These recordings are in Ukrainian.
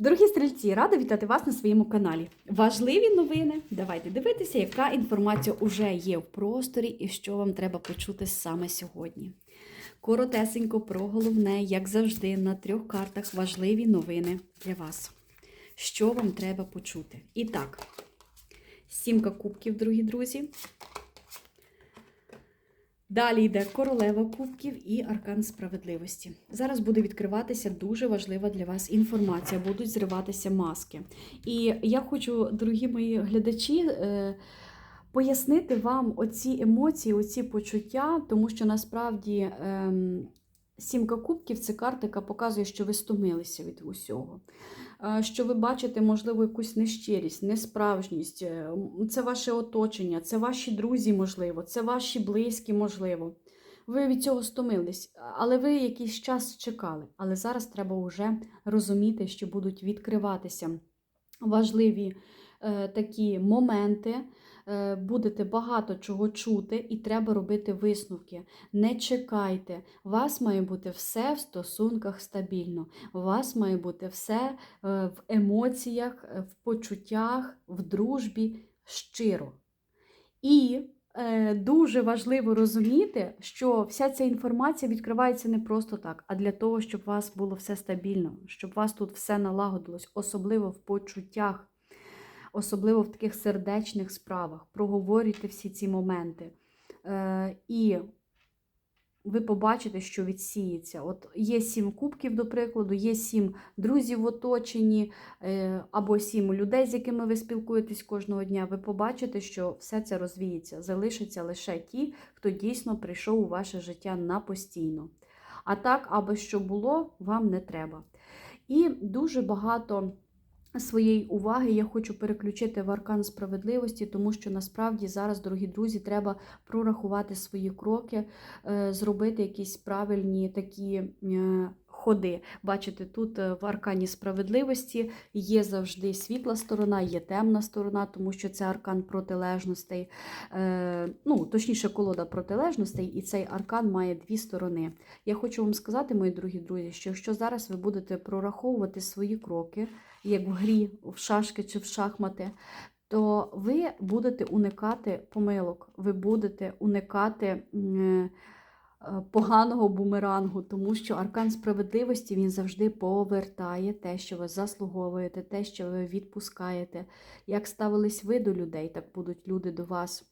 Дорогі стрільці, рада вітати вас на своєму каналі. Важливі новини. Давайте дивитися, яка інформація вже є в просторі і що вам треба почути саме сьогодні. Коротесенько про головне, як завжди, на трьох картах важливі новини для вас. Що вам треба почути? І так, сімка кубків, дорогі друзі. Далі йде королева кубків і аркан справедливості. Зараз буде відкриватися дуже важлива для вас інформація, будуть зриватися маски. І я хочу, дорогі мої глядачі, е, пояснити вам оці емоції, оці почуття, тому що насправді ем, сімка кубків це карта, яка показує, що ви стомилися від усього. Е, Що ви бачите, можливо, якусь нещирість, несправжність, е, це ваше оточення, це ваші друзі, можливо, це ваші близькі, можливо. Ви від цього стомились, але ви якийсь час чекали. Але зараз треба вже розуміти, що будуть відкриватися важливі такі моменти. Е, будете багато чого чути, і треба робити висновки. Не чекайте, у вас має бути все в стосунках стабільно. У вас має бути все е, в емоціях, е, в почуттях, в дружбі щиро. І е, дуже важливо розуміти, що вся ця інформація відкривається не просто так, а для того, щоб у вас було все стабільно, щоб у вас тут все налагодилось, особливо в почуттях, особливо в таких сердечних справах. Проговорюйте всі ці моменти. Е, і ви побачите, що відсіється. От є сім кубків, до прикладу, є сім друзів в оточенні, е, або сім людей, з якими ви спілкуєтесь кожного дня. Ви побачите, що все це розвіється. Залишаться лише ті, хто дійсно прийшов у ваше життя на постійно. А так, аби що було, вам не треба. І дуже багато своєї уваги я хочу переключити в аркан справедливості, тому що насправді зараз, дорогі друзі, треба прорахувати свої кроки, е, зробити якісь правильні такі е, ходи. Бачите, тут е, в аркані справедливості є завжди світла сторона, є темна сторона, тому що це аркан протилежностей, Е, ну, точніше, колода протилежностей, і цей аркан має дві сторони. Я хочу вам сказати, мої дорогі друзі, що якщо зараз ви будете прораховувати свої кроки, як в грі, в шашки чи в шахмати, то ви будете уникати помилок, ви будете уникати е, поганого бумерангу, тому що аркан справедливості він завжди повертає те, що ви заслуговуєте, те, що ви відпускаєте. Як ставились ви до людей, так будуть люди до вас.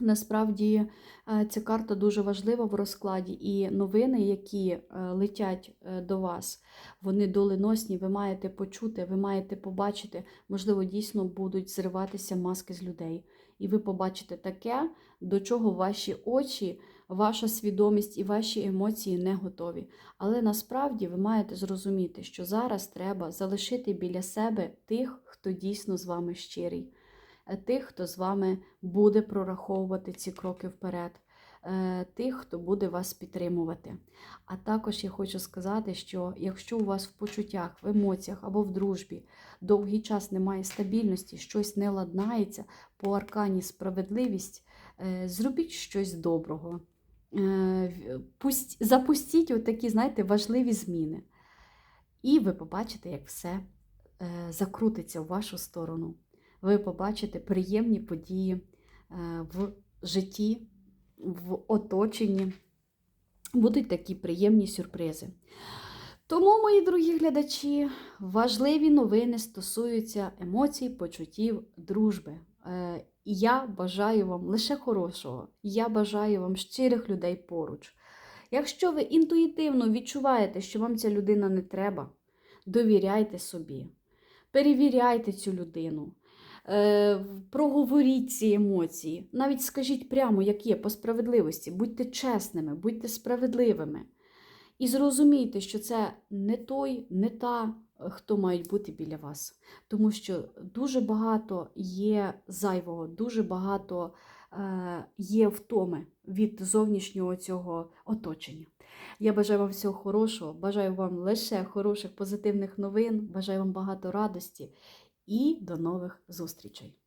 Насправді е, ця карта дуже важлива в розкладі, і новини, які е, летять е, до вас, вони доленосні, ви маєте почути, ви маєте побачити, можливо, дійсно будуть зриватися маски з людей. І ви побачите таке, до чого ваші очі, ваша свідомість і ваші емоції не готові. Але насправді ви маєте зрозуміти, що зараз треба залишити біля себе тих, хто дійсно з вами щирий е, тих, хто з вами буде прораховувати ці кроки вперед, е, тих, хто буде вас підтримувати. А також я хочу сказати, що якщо у вас в почуттях, в емоціях або в дружбі довгий час немає стабільності, щось не ладнається по аркані справедливість, е, зробіть щось доброго. Е, Запустіть отакі, знаєте, важливі зміни. І ви побачите, як все е, закрутиться в вашу сторону ви побачите приємні події е, в житті, в оточенні. Будуть такі приємні сюрпризи. Тому, мої дорогі глядачі, важливі новини стосуються емоцій, почуттів, дружби. Е, я бажаю вам лише хорошого. Я бажаю вам щирих людей поруч. Якщо ви інтуїтивно відчуваєте, що вам ця людина не треба, довіряйте собі, перевіряйте цю людину. Е, проговоріть ці емоції. Навіть скажіть прямо, як є, по справедливості. Будьте чесними, будьте справедливими. І зрозумійте, що це не той, не та, хто мають бути біля вас. Тому що дуже багато є зайвого, дуже багато е, є втоми від зовнішнього цього оточення. Я бажаю вам всього хорошого, бажаю вам лише хороших позитивних новин, бажаю вам багато радості і до нових зустрічей!